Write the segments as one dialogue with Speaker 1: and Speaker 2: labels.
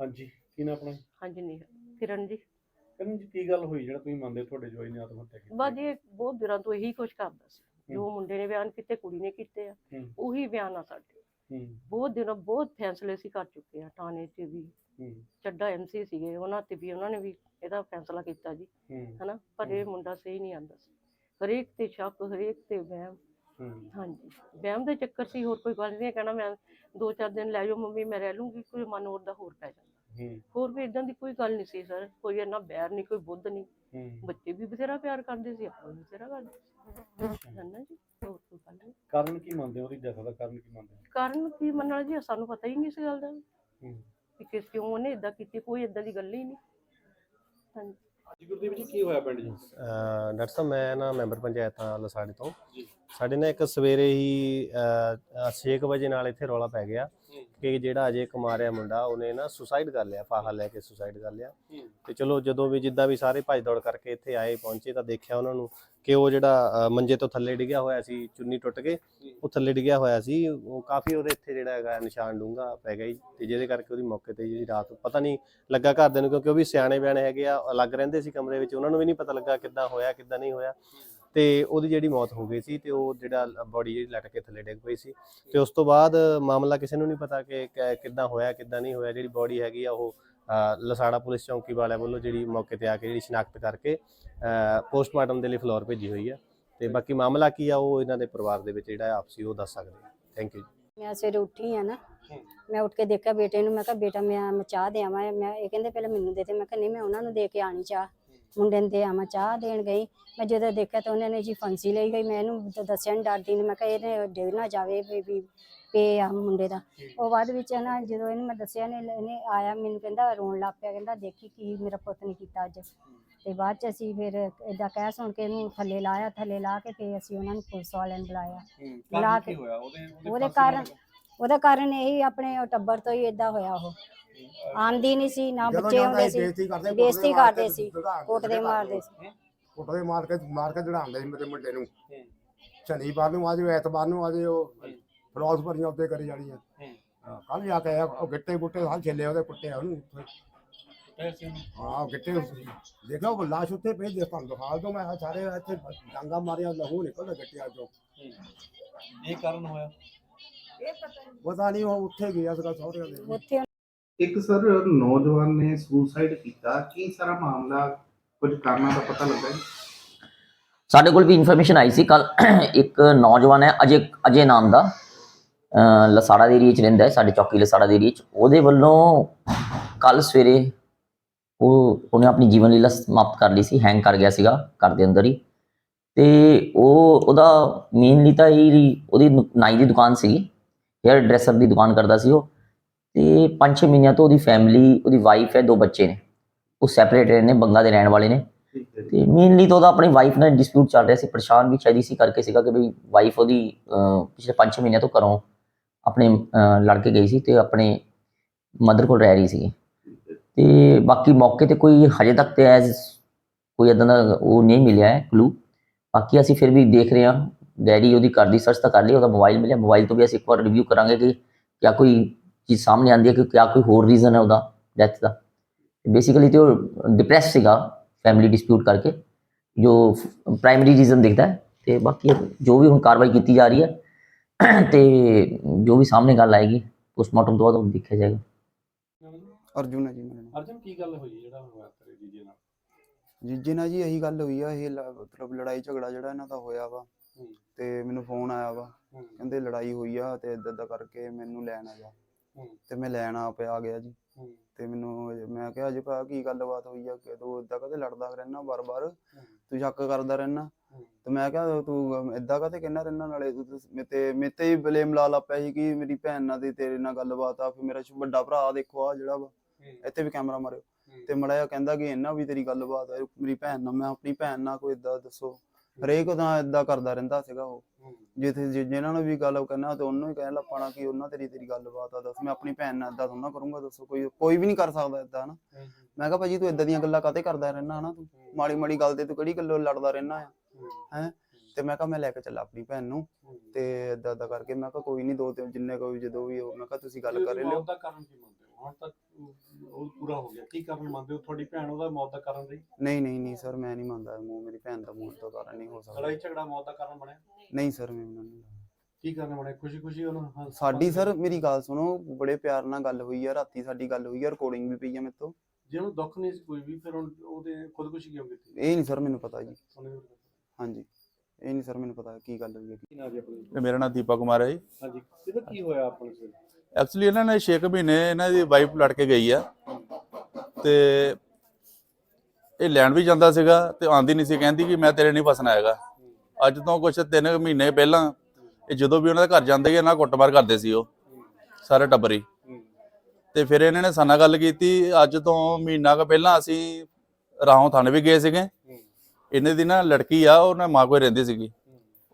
Speaker 1: ਹਾਂਜੀ ਕੀ ਨਾ ਆਪਣਾ?
Speaker 2: ਹਾਂਜੀ ਨਹੀਂ ਕਿਰਨ ਜੀ।
Speaker 1: ਕਰਨ ਜੀ ਕੀ ਗੱਲ ਹੋਈ ਜਿਹੜਾ ਤੁਸੀਂ ਮੰਨਦੇ ਹੋ ਤੁਹਾਡੇ ਜਵਾਈ ਨੇ ਆਤਮ ਹੱਤਿਆ ਕੀਤੀ
Speaker 2: ਇਹ ਬਹੁਤ ਦਿਨਾਂ ਤੋਂ ਇਹੀ ਕੁਝ ਕਰਦਾ ਸੀ। ਜੋ। ਮੁੰਡੇ ਨੇ ਬਿਆਨ ਕੀਤੇ ਕੁੜੀ ਨੇ ਕੀਤੇ ਆ
Speaker 1: ਹੂੰ।
Speaker 2: ਉਹੀ ਬਿਆਨ ਆ ਸਾਡੇ।
Speaker 1: ਹੂੰ।
Speaker 2: ਬਹੁਤ ਦਿਨਾਂ ਬਹੁਤ ਫੈਸਲੇ ਸੀ ਕਰ ਚੁੱਕੇ ਆ ਥਾਣੇ 'ਚ ਵੀ।
Speaker 1: ਹੂੰ।
Speaker 2: ਚੱਡਾ ਐਮਸੀ ਸੀਗੇ ਉਹਨਾਂ ਤੇ ਵੀ ਉਹਨਾਂ ਨੇ ਵੀ ਇਹਦਾ ਫੈਸਲਾ ਕੀਤਾ ਜੀ
Speaker 1: ਹੂੰ।
Speaker 2: ਹਨਾ। ਪਰ ਇਹ ਮੁੰਡਾ ਸਹੀ ਨਹੀਂ ਆਂਦਾ ਸੀ। ਹਰੇਕ ਤੇ ਸ਼ੱਕ ਹਰੇਕ ਤੇ ਵਹਿਮ। ਹਾਂਜੀ। ਵਹਿਮ ਦੇ ਚੱਕਰ ਸੀ ਹੋਰ ਕੋਈ ਗੱਲ ਨਹੀਂ ਹੈ ਕਹਿਣਾ ਮੈਂ ਦੋ ਚਾਰ ਦਿਨ ਲੈ ਜਾਓ ਮੰਮੀ ਮੈਂ ਰਹਿ ਲੂੰਗੀ ਕੋਈ ਮਨ ਹੋਰ ਦਾ ਹੋਰ ਪੈ ਜਾਂਦਾ।
Speaker 1: ਹੂੰ
Speaker 2: ਹੋਰ ਵੀ ਇਦਾਂ ਦੀ ਕੋਈ ਗੱਲ ਨਹੀਂ ਸੀ ਸਰ ਕੋਈ ਇੰਨਾ ਬੈਰ ਨਹੀਂ ਕੋਈ ਬੁੱਧ ਨਹੀਂ।
Speaker 1: ਹੂੰ
Speaker 2: ਬੱਚੇ ਵੀ ਬਥੇਰਾ ਪਿਆਰ ਕਰਦੇ ਸੀ ਆਪਾਂ ਵੀ ਬਥੇਰਾ ਕਰਦੇ ਸੀ। ਹੈ ਨਾ ਜੀ? ਹੋਰ ਕੋਈ ਗੱਲ ਨਹੀਂ।
Speaker 1: ਕਾਰਨ ਕੀ ਮੰਨਦੇ ਹੋ ਉਹਦੀ ਜਥਾ ਦਾ ਕਾਰਨ ਕੀ ਮੰਨਦੇ ਹੋ?
Speaker 2: ਕਾਰਨ ਕੀ ਮੰਨਣਾ ਜੀ ਸਾਨੂੰ ਪਤਾ ਹੀ ਨਹੀਂ ਇਸ ਗੱਲ ਦਾ।
Speaker 1: ਹੂੰ
Speaker 2: ਕਿ ਕਿਸ ਕਿਉਂ ਉਹਨੇ ਇਦਾਂ ਕੀਤੀ ਕੋਈ ਇਦਾਂ ਦੀ ਗੱਲ ਹੀ ਨਹੀਂ। ਹਾਂਜੀ।
Speaker 1: ਜੀ ਗੁਰਦੀਪ ਜੀ ਕੀ ਹੋਇਆ ਪਿੰਡ ਜੀ
Speaker 3: ਅਹ ਡਾਕਟਰ ਸਾਹਿਬ ਮੈਂ ਨਾ ਮੈਂਬਰ ਪੰਚਾਇਤ ਹਾਂ ਲਸਾੜੇ ਤੋਂ
Speaker 1: ਜੀ।
Speaker 3: ਸਾਡੇ ਨਾਲ ਇੱਕ ਸਵੇਰੇ ਹੀ 6 ਵਜੇ ਨਾਲ ਇੱਥੇ ਰੌਲਾ ਪੈ ਗਿਆ। ਕਿ ਜਿਹੜਾ ਅਜੇ ਕੁਮਾਰ ਮੁੰਡਾ ਉਹਨੇ ਨਾ ਸੁਸਾਈਡ ਕਰ ਲਿਆ ਫਾਹਾ ਲੈ ਕੇ ਸੁਸਾਈਡ ਕਰ ਲਿਆ। ਤੇ ਚਲੋ ਜਦੋਂ ਵੀ ਜਿੱਦਾਂ ਵੀ ਸਾਰੇ ਭੱਜ ਦੌੜ ਕਰਕੇ ਇੱਥੇ ਆਏ ਪਹੁੰਚੇ ਤਾਂ ਦੇਖਿਆ ਉਹਨਾਂ ਨੂੰ ਕਿ ਉਹ ਜਿਹੜਾ ਅ, ਮੰਜੇ ਤੋਂ ਥੱਲੇ ਡਿੱਗਿਆ ਹੋਇਆ ਸੀ ਚੁੰਨੀ ਟੁੱਟ ਕੇ ਉਹ ਥੱਲੇ ਡਿੱਗਿਆ ਹੋਇਆ ਸੀ। ਉਹ ਕਾਫੀ ਉਹਦੇ ਇੱਥੇ ਜਿਹੜਾ ਹੈਗਾ ਨਿਸ਼ਾਨ ਡੂੰਗਾ ਪੈ ਗਿਆ ਜੀ ਤੇ ਜਿਹਦੇ ਕਰਕੇ ਉਹਦੀ ਮੌਕੇ ਤੇ ਜਿਹੜੀ ਰਾਤ ਪਤਾ ਨਹੀਂ ਲੱਗਾ ਘਰਦਿਆਂ ਨੂੰ ਕਿਉਂਕਿ ਉਹ ਵੀ ਸਿਆਣੇ ਬਿਆਣੇ ਹੈਗੇ ਆ ਅਲੱਗ ਰਹਿੰਦੇ ਸੀ ਕਮਰੇ ਵਿੱਚ ਉਹਨਾਂ ਨੂੰ ਵੀ ਨਹੀਂ ਪਤਾ ਲੱਗਾ ਕਿੱਦਾਂ ਹੋਇਆ ਕਿੱਦਾਂ ਨਹੀਂ ਹੋਇਆ। ਤੇ ਉਹਦੀ ਜਿਹੜੀ ਮੌਤ ਹੋ ਗਈ ਸੀ ਤੇ ਉਹ ਜਿਹੜਾ ਬੋਡੀ ਜਿਹੜੀ ਲਟਕ ਕੇ ਥੱਲੇ ਡਿੱਗ ਪਈ ਸੀ। ਤੇ ਉਸ ਤੋਂ ਬਾਅਦ ਮਾਮਲਾ ਕਿਸੇ ਨੂੰ ਨਹੀਂ ਪਤਾ ਕਿ ਕਿੱਦਾਂ ਹੋਇਆ ਕਿੱਦਾਂ ਨਹੀਂ ਹੋਇਆ। ਜਿਹੜੀ ਬੋਡੀ ਹੈਗੀ ਆ ਉਹ ਲਸਾੜਾ ਪੁਲਿਸ ਚੌਂਕੀ ਵਾਲਿਆਂ ਵੱਲੋਂ ਜਿਹੜੀ ਮੌਕੇ ਤੇ ਆ ਕੇ ਜਿਹੜੀ ਸ਼ਨਾਖਤ ਕਰਕੇ ਪੋਸਟਮਾਰਟਮ ਦੇ ਲਈ ਫਲੋਰ ਭੇਜੀ ਹੋਈ ਆ। ਤੇ ਬਾਕੀ ਮਾਮਲਾ ਕੀ ਆ ਉਹ ਇਹਨਾਂ ਦੇ ਪਰਿਵਾਰ ਦੇ ਵਿੱਚ ਜਿਹੜਾ ਆਪਸੀ ਉਹ ਦੱਸ ਸਕਦੇ ਆ। ਥੈਂਕ ਯੂ
Speaker 4: ਮੈਂ ਸਵੇਰੇ ਉੱਠੀ ਆ ਨਾ। ਮੈਂ ਉੱਠ ਕੇ ਦੇਖਿਆ ਬੇਟੇ ਨੂੰ ਮੈਂ ਕਿਹਾ ਬੇਟਾ ਮੈਂ ਚਾਹ ਦੇ ਆਵਾਂ। ਮੈਂ ਇਹ ਕਹਿੰਦੇ ਪਹਿਲਾਂ ਮੈਨੂੰ ਦੇ ਦੇ। ਮੈਂ ਕਿਹਾ ਨਹੀਂ ਮੈਂ ਉਹਨਾਂ ਨੂੰ ਦੇ ਕੇ ਆਣੀ ਚਾਹ। ਮੁੰਡੇ ਨੂੰ ਦੇ ਆਵਾਂ ਚਾਹ ਦੇਣ ਗਈ। ਮੈਂ ਜਦੋਂ ਦੇਖਿਆ ਤਾਂ ਉਹਨਾਂ ਨੇ ਜੀ ਫਾਂਸੀ ਲਈ ਗਈ। ਮੈਂ ਇਹਨੂੰ ਦ- ਦੱਸਿਆ ਨਹੀਂ ਡਰਦੀ ਨੇ ਮੈਂ ਕਿਹਾ ਇਹਨੇ ਡਿੱਗ ਨਾ ਜਾਵੇ ਵੀ ਵੀ ਪੇ ਆ ਮੁੰਡੇ ਦਾ। ਉਹ ਬਾਅਦ ਵਿੱਚ ਨਾ ਜਦੋਂ ਇਹਨੂੰ ਮੈਂ ਦੱਸਿਆ ਨੇ ਇਹਨੇ ਆਇਆ ਮੈਨੂੰ ਕਹਿੰਦਾ ਰੋਣ ਲੱਗ ਪਿਆ ਕਹਿੰਦਾ ਦੇਖੀ ਕੀ ਮੇਰਾ ਪੁੱਤ ਨੇ ਕੀਤਾ ਅੱਜ। ਤੇ ਬਾਅਦ ਚ ਅਸੀਂ ਫਿਰ ਏਦਾਂ ਕਹਿ ਸੁਣ ਕੇ ਇਹਨੂੰ ਥੱਲੇ ਲਾਇਆ ਥੱਲੇ ਲਾ ਕੇ ਤੇ ਅਸੀਂ ਉਹਨਾਂ ਨੂੰ ਪੁਲਿਸ ਵਾਲਿਆਂ ਨੂੰ ਬੁਲਾਇਆ।
Speaker 1: ਹੂੰ
Speaker 4: ਲਾ
Speaker 1: ਕਾਰਨ
Speaker 4: ਕੇ-
Speaker 1: ਕੀ ਹੋਇਆ? ਉਹਦੇ
Speaker 4: ਉਹਦੇ ਕਾਰਨ ਉਹਦਾ ਕਾਰਨ ਇਹੀ ਆਪਣੇ ਉਹ ਟੱਬਰ ਤੋਂ ਹੀ ਇਦਾਂ ਹੋਇਆ ਉਹ। ਆਂਦੀ ਨਹੀਂ ਸੀ ਨਾ ਬੱਚੇ ਹੁੰਦੇ
Speaker 5: ਸੀ ਬੇਇੱਜ਼ਤੀ ਕਰਦੇ
Speaker 4: ਸੀ, ਕੁੱਟਦੇ ਮਾਰਦੇ ਸੀ।
Speaker 5: ਕੁੱਟਦੇ ਮਾਰ ਕੇ ਮਾਰ ਕੇ ਚੜਾਉਂਦੇ ਸੀ ਮੇਰੇ ਮੁੰਡੇ ਨੂੰ। ਸ਼ਨੀਵਾਰ ਨੂੰ ਆਜੋ ਐਤਵਾਰ ਨੂੰ ਆਜੋ ਉਹ। ਫਲੋਸ ਭਰੀਆਂ ਉੱਤੇ ਕਰੀ ਜਾਣੀਆਂ
Speaker 1: ਹੂੰ।
Speaker 5: ਕੱਲ ਜਾ ਕੇ ਆਇਆ, ਉਹ ਗਿੱਟੇ ਗੁੱਟੇ ਹਾਲ ਛੇਲੇ ਉਹਦੇ ਕੁੱਟੇ ਆ ਉਹਨੂੰ। ਹਾਂ ਗਿੱਟੇ ਦੇਖੋ ਉਹ ਲਾਸ਼ ਉੱਤੇ ਪਈ ਦੇ ਤੁਹਾਨੂੰ ਦਿਖਾ ਦੋ ਮੈਂ ਸਾਰੇ ਇੱਥੇ ਡਾਂਗਾ ਮਾਰਿਆ ਲਹੂ ਨਿਕਲਦਾ ਗਿੱਟਿਆਂ ਚੋਂ।
Speaker 1: ਇਹ ਕਾਰਨ ਹੋਇਆ।
Speaker 5: ਪਤਾ ਨਹੀਂ ਉਹ ਉੱਥੇ ਗਿਆ ਸੀਗਾ ਸਹੁਰਿਆਂ ਦੇ।
Speaker 4: ਉੱਥੇ
Speaker 6: ਇੱਕ ਸਰ ਨੌਜਵਾਨ ਨੇ ਸੁਸਾਈਡ ਕੀਤਾ। ਕੀ ਸਾਰਾ ਮਾਮਲਾ ਕੁਝ ਕਾਰਨਾਂ ਦਾ ਪਤਾ ਲੱਗਾ ਹੈ
Speaker 7: ਸਾਡੇ ਕੋਲ ਵੀ ਇਨਫੋਰਮੇਸ਼ਨ ਆਈ ਸੀ ਕੱਲ ਇੱਕ ਨੌਜਵਾਨ ਹੈ ਅਜੇ ਅਜੇ ਨਾਮ ਦਾ। ਲਸਾੜਾ ਦੇ ਏਰੀਆ ਚ ਰਹਿੰਦਾ ਹੈ ਸਾਡੇ ਚੌਕੀ ਲਸਾੜਾ ਦੇ ਏਰੀਆ ਚ। ਉਹਦੇ ਵੱਲੋਂ ਕੱਲ ਸਵੇਰੇ ਉਹ ਉਹਨੇ ਆਪਣੀ ਜੀਵਨ ਲੀਲਾ ਸਮਾਪਤ ਕਰ ਲਈ ਸੀ ਹੈਂਗ ਕਰ ਗਿਆ ਸੀਗਾ ਘਰ ਦੇ ਅੰਦਰ ਹੀ। ਤੇ ਉਹ ਉਹਦਾ ਮੇਨਲੀ ਤਾਂ ਇਹ ਉਹਦੀ ਨਾਈ ਦੀ ਦੁਕਾਨ ਸੀ ਹੇਅਰ ਡਰੈਸਰ ਦੀ ਦੁਕਾਨ ਕਰਦਾ ਸੀ ਉਹ। ਤੇ 5-6 ਮਹੀਨਿਆਂ ਤੋਂ ਉਹਦੀ ਫੈਮਿਲੀ ਉਹਦੀ ਵਾਈਫ ਹੈ ਦੋ ਬੱਚੇ ਨੇ। ਉਹ ਸੈਪਰੇਟ ਨੇ ਬੰਗਾ ਦੇ ਰਹਿਣ ਵਾਲੇ ਨੇ। ਤੇ ਮੇਨਲੀ ਤਾਂ ਉਹਦਾ ਆਪਣੀ ਵਾਈਫ ਨਾਲ ਡਿਸਪਿਊਟ ਚੱਲ ਰਿਹਾ ਸੀ। ਪਰੇਸ਼ਾਨ ਵੀ ਸ਼ਾਇਦ ਇਸੀ ਕਰਕੇ ਸੀਗਾ ਕਿ ਵੀ ਵਾਈਫ ਉਹਦੀ ਪਿਛਲੇ 5-6 ਮਹੀਨਿਆਂ ਤੋਂ ਘਰੋਂ ਆਪਣੇ ਅਹ, ਲੜ ਕੇ ਗਈ ਸੀ ਤੇ ਆਪਣੇ ਮਦਰ ਕੋਲ ਰਹਿ ਰਹੀ ਸੀ ਤੇ ਬਾਕੀ ਮੌਕੇ ਤੇ ਕੋਈ ਹਜੇ ਤੱਕ ਤੇ ਐਜ਼ ਕੋਈ ਇਦਾਂ ਦਾ ਉਹ ਨਹੀਂ ਮਿਲਿਆ ਹੈ ਕਲੂ ਬਾਕੀ ਅਸੀਂ ਫਿਰ ਵੀ ਦੇਖ ਰਹੇ ਹਾਂ। ਡੈਡੀ ਉਹਦੀ ਘਰ ਦੀ ਸਰਚ ਤਾਂ ਕਰ ਲਈ ਉਹਦਾ ਮੋਬਾਈਲ ਮਿਲਿਆ। ਮੋਬਾਈਲ ਤੋਂ ਵੀ ਅਸੀਂ ਇੱਕ ਵਾਰ ਰਿਵਿਊ ਕਰਾਂਗੇ ਕਿ ਕਿਆ ਕੋਈ ਚੀਜ਼ ਸਾਹਮਣੇ ਆਉਂਦੀ ਹੈ ਕਿ ਕਿਆ ਕੋਈ ਹੋਰ ਰੀਜ਼ਨ ਹੈ ਉਹਦਾ ਡੈਥ ਦਾ। ਬੇਸਿਕਲੀ ਤੇ ਉਹ ਡਿਪਰੈਸ ਸੀਗਾ ਫੈਮਿਲੀ ਡਿਸਪਿਊਟ ਕਰਕੇ ਜੋ ਪ੍ਰਾਇਮਰੀ ਰੀਜ਼ਨ ਦਿਖਦਾ ਹੈ ਤੇ ਬਾਕੀ ਜੋ ਵੀ ਹੁਣ ਕਾਰਵਾਈ ਕੀਤੀ ਜਾ ਰਹੀ ਹੈ ਤੇ ਜੋ ਵੀ ਸਾਹਮਣੇ ਗੱਲ ਆਏਗੀ ਪੋਸਟਮਾਰਟਮ ਤੋਂ ਬਾਅਦ ਉਹ ਦੇਖਿਆ ਜਾਏਗਾ।
Speaker 8: ਅਰਜੁਨ ਜੀ ਮੇਰਾ ਨਾਮ
Speaker 1: ਅਰਜਨ ਕੀ ਗੱਲ ਹੋਈ ਜਿਹੜਾ ਹੋਇਆ ਤੇਰੇ ਜੀਜੇ ਨਾਲ?
Speaker 8: ਜੀਜੇ ਨਾਲ ਜੀ ਇਹੀ ਗੱਲ ਹੋਈ ਆ ਇਹ ਮਤਲਬ ਲੜਾਈ ਝਗੜਾ ਜਿਹੜਾ ਇਹਨਾਂ ਦਾ ਹੋਇਆ ਵਾ। ਤੇ ਮੈਨੂੰ ਫੋਨ ਆਇਆ ਵਾ। ਕਹਿੰਦੇ ਲੜਾਈ ਹੋਈ ਆ ਤੇ ਏਦਾਂ ਏਦਾਂ ਕਰਕੇ ਮੈਨੂੰ ਲੈਣ ਆ ਜਾ। ਤੇ ਮੈਂ ਲੈਣ ਆ ਪਿਆ ਗਿਆ ਜੀ। ਤੇ ਮੈਨੂੰ ਮੈਂ ਕਿਹਾ ਅਜੇ ਭਾ ਕੀ ਗੱਲਬਾਤ ਹੋਈ ਆ? ਤੂੰ ਏਦਾਂ ਕਦੇ ਲੜਦਾ ਰਹਿਣਾ ਬਾਰ-ਬਾਰ? ਤੂੰ ਸ਼ੱਕ ਕਰਦਾ ਰਹਿਣਾ। ਤੇ ਮੈਂ ਕਿਹਾ ਤੂੰ ਏਦਾਂ ਕਦੇ ਕਹਿਣਾ ਰਹਿਣਾ ਨਾਲੇ ਮੇਤੇ ਮੇਤੇ ਹੀ ਬਲੇਮ ਲਾ ਲਾ ਪਿਆ ਸੀ ਕਿ ਮੇਰੀ ਭੈਣ ਨਾਲ ਤੇ ਤੇਰੇ ਨਾਲ ਗੱਲਬਾਤ ਆ। ਫਿਰ ਮੇਰਾ ਵੱਡਾ ਭਰਾ ਦੇਖੋ ਆ ਜਿਹੜਾ ਵਾ। ਇੱਥੇ ਵੀ ਕੈਮਰਾ ਮਾਰਿਓ। ਤੇ ਮੜਾ ਜਿਹਾ ਕਹਿੰਦਾ ਕਿ ਇਹਨਾਂ ਵੀ ਤੇਰੀ ਗੱਲਬਾਤ ਹੈ ਮੇਰੀ ਭੈਣ ਨਾਲ ਮੈਂ ਆਪਣੀ ਭੈਣ ਨਾਲ ਕੋਈ ਇਦਾਂ ਦੱਸੋ। ਹਰੇਕ ਤਾਂ ਇਦਾਂ ਕਰਦਾ ਰਹਿੰਦਾ ਸੀਗਾ ਉਹ। ਜਿੱਥੇ ਜਿ- ਜਿਹਨਾਂ ਨੂੰ ਵੀ ਗੱਲ ਕਹਿਣਾ ਤੇ ਉਹਨੂੰ ਹੀ ਕਹਿਣ ਲੱਪਣਾ ਕਿ ਉਹਨਾਂ ਤੇਰੀ ਤੇਰੀ ਗੱਲਬਾਤ ਆ ਦੱਸ ਮੈਂ ਆਪਣੀ ਭੈਣ ਨਾਲ ਇਦਾਂ ਥੋੜਾ ਕਰੂੰਗਾ ਦੱਸੋ ਕੋਈ ਕੋਈ ਵੀ ਨਹੀਂ ਕਰ ਸਕਦਾ ਇਦਾਂ ਨਾ ਮੈਂ ਕਿਹਾ ਭਾਜੀ ਤੂੰ ਇਦਾਂ ਦੀਆਂ ਗੱਲਾਂ ਕਾਤੇ ਕਰਦਾ ਰਹਿਣਾ ਹਨਾ ਤੂੰ? ਮਾੜੀ ਮਾੜੀ ਗੱਲ ਤੇ ਤੂੰ ਕਿਹੜੀ ਗੱਲੋਂ ਲੜਦਾ ਰਹਿਣਾ ਆ? ਹੈ। ਤੇ ਮੈਂ ਕਿਹਾ ਮੈਂ ਲੈ ਕੇ ਚੱਲਾ ਆਪਣੀ ਭੈਣ ਨੂੰ। ਤੇ ਇਦਾਂ ਇਦਾਂ ਕਰਕੇ ਮੈਂ ਕਿਹਾ ਕੋਈ ਨਹੀਂ ਦੋ ਤਿੰਨ ਜਿੰਨੇ ਕੋਈ ਜਦੋਂ ਵੀ ਹੋ ਮੈਂ ਕਿਹਾ ਤੁਸੀਂ ਗੱਲ ਕਰ ਲਿਓ।
Speaker 1: ਦਾ ਕਾਰਨ ਕੀ ਮੰਨਦੇ ਹੋ। ਹੁਣ ਤੱਕ ਉਹ ਪੂਰਾ ਹੋ ਗਿਆ। ਕੀ ਕਾਰਨ ਮੰਨਦੇ ਹੋ? ਤੁਹਾਡੀ ਭੈਣ ਉਹਦਾ ਮੌਤ ਦਾ ਕਾਰਨ ਰਹੀ?
Speaker 8: ਨਹੀਂ ਨਹੀਂ ਨਹੀਂ ਸਰ ਮੈਂ ਨਹੀਂ ਮੰਨਦਾ। ਮੂੰਹ ਮੇਰੀ ਭੈਣ ਦਾ ਮੂੰਹ ਤੋਂ ਕਾਰਨ ਨਹੀਂ ਹੋ ਸਕਦਾ।
Speaker 1: ਲੜਾਈ ਝਗੜਾ ਮੌਤ ਦਾ ਕਾਰਨ ਬਣਿਆ?
Speaker 8: ਨਹੀਂ ਸਰ ਮੈਨੂੰ ਨਹੀਂ ਲੱਗਦਾ।
Speaker 1: ਕੀ ਕਾਰਨ ਬਣਿਆ? ਖੁਸ਼ੀ ਖੁਸ਼ੀ ਉਹਨਾਂ ਹਾਂ,
Speaker 8: ਸਾਡੀ ਸਰ ਮੇਰੀ ਗੱਲ ਸੁਣੋ ਬੜੇ ਪਿਆਰ ਨਾਲ ਗੱਲ ਹੋਈ ਆ ਰਾਤੀ ਸਾਡੀ ਗੱਲ ਹੋਈ ਆ ਰਿਕਾਰਡਿੰਗ ਵੀ ਪਈ ਆ ਮੇਰੇ ਤੋਂ।
Speaker 1: ਜੇ ਉਹਨੂੰ ਦੁੱਖ ਨਹੀਂ ਸੀ ਕੋਈ ਵੀ ਫਿਰ ਉਹਦੇ ਖੁਦਕੁਸ਼ੀ ਕਿਉਂ ਕੀਤੀ?
Speaker 8: ਇਹ ਨਹੀਂ ਸਰ ਮੈਨੂੰ ਪਤਾ ਜੀ।
Speaker 1: ਉਹਨੇ।
Speaker 8: ਹਾਂਜੀ। ਇਹ ਨਹੀਂ ਸਰ ਮੈਨੂੰ ਪਤਾ ਕੀ ਗੱਲ ਹੋਈ ਹੈ
Speaker 1: ਕੀ ਨਾਮ ਜੀ ਆਪਣੀ?
Speaker 9: ਤੇ ਮੇਰਾ ਨਾਮ ਦੀਪਕ ਕੁਮਾਰ ਹੈ ਜੀ।
Speaker 1: ਹਾਂਜੀ। ਇਹਦਾ ਕੀ ਹੋਇਆ ਆਪਣੇ ਸੇ
Speaker 9: ਐਕਚੁਅਲੀ ਇਹਨਾਂ ਨੇ 6 ਮਹੀਨੇ ਇਹਨਾਂ ਦੀ ਵਾਈਫ ਲੜ ਕੇ ਗਈ ਆ ਤੇ ਇਹ ਲੈਣ ਵੀ ਜਾਂਦਾ ਸੀਗਾ ਤੇ ਆਂਦੀ ਨਹੀਂ ਸੀ, ਕਹਿੰਦੀ ਕਿ ਮੈਂ ਤੇਰੇ ਨਹੀਂ ਫਸਣਾ ਹੈਗਾ। ਅੱਜ ਤੋਂ ਕੁਛ 3 ਮਹੀਨੇ ਪਹਿਲਾਂ ਇਹ ਜਦੋਂ ਵੀ ਉਹਨਾਂ ਦੇ ਘਰ ਜਾਂਦੇ ਸੀ ਇਹਨਾਂ ਕੁੱਟਮਾਰ ਕਰਦੇ ਸੀ ਉਹ, ਸਾਰੇ ਟੱਬਰੀ। ਤੇ ਫਿਰ ਇਹਨਾਂ ਨੇ ਸਾਨਾ ਗੱਲ ਕੀਤੀ, ਅੱਜ ਤੋਂ ਮਹੀਨਾ ਕੁ ਪਹਿਲਾਂ ਅਸੀਂ ਰਾਹੋਂ ਥਾਣੇ ਵੀ ਗਏ ਸੀਗੇ। ਇਹਨੇ ਦੀ ਨਾ ਲੜਕੀ ਆ ਉਹਨਾਂ ਮਾਂ ਕੋਲ ਰਹਿੰਦੀ ਸੀਗੀ।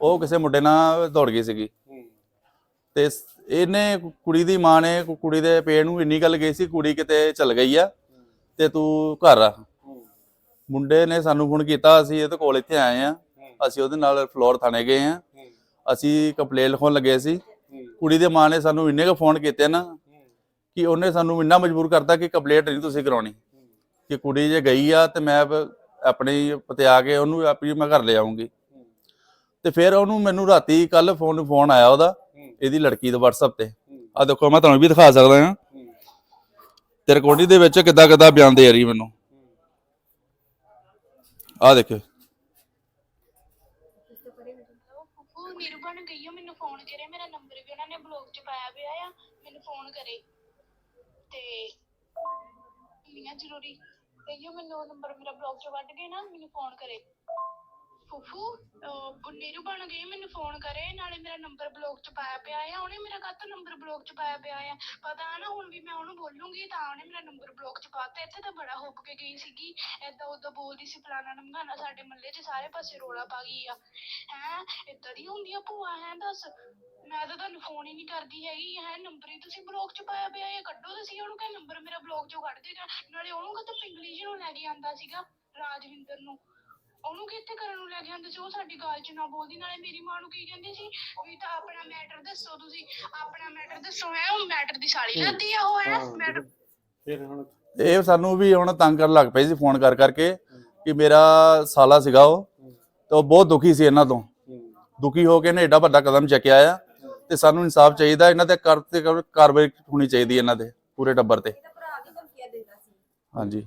Speaker 9: ਉਹ ਕਿਸੇ ਮੁੰਡੇ ਨਾਲ ਦੌੜ ਗਈ ਸੀਗੀ। ਤੇ ਇਹਨੇ ਕੁੜੀ ਦੀ ਮਾਂ ਨੇ ਕੁੜੀ ਦੇ ਪੇਟ ਨੂੰ ਇੰਨੀ ਗੱਲ ਗਈ ਸੀ, ਕੁੜੀ ਕਿਤੇ ਚਲ ਗਈ ਆ ਤੇ ਤੂੰ ਘਰ ਆ। ਮੁੰਡੇ ਨੇ ਸਾਨੂੰ ਫੋਨ ਕੀਤਾ, ਅਸੀਂ ਇਹਦੇ ਕੋਲ ਇੱਥੇ ਆਏ ਆ। ਅਸੀਂ ਉਹਦੇ ਨਾਲ ਫਲੋਰ ਥਾਣੇ ਗਏ ਆ। ਅਸੀਂ ਕੰਪਲੇਂਟ ਲਿਖਾਉਣ ਲੱਗੇ ਸੀ। ਕੁੜੀ ਦੇ ਮਾਂ ਨੇ ਸਾਨੂੰ ਇੰਨੇ ਕੁ ਫੋਨ ਕੀਤੇ ਨਾ ਕਿ ਉਹਨੇ ਸਾਨੂੰ ਇੰਨਾ ਮਜਬੂਰ ਕਰਤਾ ਕਿ ਕੰਪਲੇਂਟ ਨਹੀਂ ਤੁਸੀਂ ਕਰਾਉਣੀ। ਕਿ ਕੁੜੀ ਜੇ ਗਈ ਆ ਤੇ ਮੈਂ ਬ- ਆਪਣੀ ਪਤੇ ਕੇ ਉਹਨੂੰ ਆਪਣੀ ਮੈਂ ਘਰ ਲੈ ਆਉਂਗੀ ਤੇ ਫਿਰ ਉਹਨੂੰ ਮੈਨੂੰ ਰਾਤੀ ਕੱਲ ਫੋਨ ਫੋਨ ਆਇਆ ਉਹਦਾ ਇਹਦੀ ਲੜਕੀ ਦਾ WhatsApp ਤੇ। ਆ ਦੇਖੋ ਮੈਂ ਤੁਹਾਨੂੰ ਵੀ ਦਿਖਾ ਸਕਦਾ ਹਾਂ। ਤੇ ਰਿਕਾਰਡਿੰਗ ਦੇ ਵਿੱਚ ਕਿੱਦਾਂ ਕਿੱਦਾਂ ਬਿਆਨ ਦੇ ਰਹੀ ਮੈਨੂੰ। ਆ ਦੇਖੋ
Speaker 10: ਉਹ ਨਿਰਬਣ ਗਈ ਆ ਮੈਨੂੰ ਫੋਨ ਕਰੇ। ਮੇਰਾ ਨੰਬਰ ਵੀ ਉਹਨਾਂ ਨੇ ਬਲੌਗ 'ਚ ਪਾਇਆ ਪਿਆ ਆ। ਮੈਨੂੰ ਫੋਨ ਕਰੇ। ਤੇ ਇੰਨੀਆਂ ਜ਼ਰੂਰੀ ਕਹੀਓ ਮੈਨੂੰ ਨੰਬਰ ਮੇਰਾ ਬਲੌਗ 'ਚ ਵੱਢ ਕੇ ਨਾ ਮੈਨੂੰ ਫੋਨ ਕਰੇ। ਫੁੱਫੂ, ਅਹ ਨੀਰੂ ਬਣ ਗਈ, ਮੈਨੂੰ ਫੋਨ ਕਰੇ ਨਾਲੇ ਮੇਰਾ ਨੰਬਰ ਬਲੌਗ 'ਚ ਪਾਇਆ ਪਿਆ ਆ, ਉਹਨੇ ਮੇਰਾ ਕਾਹਤੋਂ ਨੰਬਰ ਬਲੌਗ 'ਚ ਪਾਇਆ ਪਿਆ ਆ? ਪਤਾ ਨਾ ਹੁਣ ਵੀ ਮੈਂ ਉਹਨੂੰ ਬੋਲੂੰਗੀ, ਤਾਂ ਉਹਨੇ ਮੇਰਾ ਨੰਬਰ ਬਲੌਗ 'ਚ ਪਾਤਾ ਇੱਥੇ ਤਾਂ ਬੜਾ ਹੁੱਪ ਕੇ ਗਈ ਸੀਗੀ। ਏਦਾਂ ਉਦਾਂ ਬੋਲਦੀ ਸੀ, ਫਲਾਣਾ ਨਮਗਾਨਾ ਸਾਡੇ ਮੱਲੇ 'ਚ ਸਾਰੇ ਪਾਸੇ ਰੋਲਾ ਪਾ ਗਈ ਆ। ਹੈਂ, ਏਦਾਂ ਦੀ ਹੁੰਦੀ ਆ ਭੂਆ, ਹੈ, ਦੱਸ? ਮੈਂ ਤਾਂ ਤੁਹਾਨੂੰ ਫੋਨ ਹੀ ਨਹੀਂ ਕਰਦੀ ਹੈਗੀ, ਹੈ ਨੰਬਰ ਹੀ ਤੁਸੀਂ ਬਲੌਗ 'ਚ ਪਾਇਆ ਪਿਆ ਇਹ ਕੱਢੋ ਤੁਸੀਂ ਉਹਨੂੰ ਕਹੇ ਨੰਬਰ ਮੇਰਾ ਬਲੌਗ 'ਚੋਂ ਕੱਢ ਦੇਗਾ। ਨਾਲੇ ਉਹਨੂੰ ਕਹਤੇ ਪਿੰਗਲੀ ਜੀ ਨੂੰ ਲੈ ਕੇ ਆਂਦਾ ਸੀਗਾ, ਰਾਜਵਿੰਦਰ ਨੂੰ। ਉਹਨੂੰ ਕਿੱਥੇ ਕਰਨ ਨੂੰ ਲੈ ਕੇ ਆਂਦੇ ਸੀ? ਉਹ ਸਾਡੀ ਗੱਲ 'ਚ ਨਾ ਬੋਲਦੀ ਨਾਲੇ ਮੇਰੀ ਮਾਂ ਨੂੰ ਕੀ ਕਹਿੰਦੀ ਸੀ? ਵੀ ਤਾਂ ਆਪਣਾ ਮੈਟਰ ਦੱਸੋ ਤੁਸੀਂ ਆਪਣਾ ਮੈਟਰ ਦੱਸੋ ਹੈ? ਉਹ ਮੈਟਰ ਦੀ ਸਾਲੀ ਲੱਦੀ ਆ ਉਹ ਹੈ? ਮੈਟਰ
Speaker 1: ਫਿਰ ਹੁਣ
Speaker 9: ਇਹ ਸਾਨੂੰ ਵੀ ਹੁਣ ਤੰਗ ਕਰਨ ਲੱਗ ਪਏ ਸੀ ਫੋਨ ਕਰ ਕਰਕੇ ਕਿ ਮੇਰਾ ਸਾਲਾ ਸੀਗਾ ਉਹ ਤੇ ਉਹ ਬਹੁਤ ਦੁਖੀ ਸੀ ਇਹਨਾਂ ਤੋਂ। ਦੁਖੀ ਹੋ ਕੇ ਇਹਨੇ ਏਡਾ ਵੱਡਾ ਕਦਮ ਚੱਕਿਆ ਆ ਤੇ ਸਾਨੂੰ ਇਨਸਾਫ ਚਾਹੀਦਾ ਇਹਨਾਂ ਤੇ ਕਰ ਤੇ ਕਰ- ਕਾਰਵਾਈ ਹੋਣੀ ਚਾਹੀਦੀ ਇਹਨਾਂ ਦੇ ਪੂਰੇ ਟੱਬਰ ਤੇ। ਹਾਂਜੀ।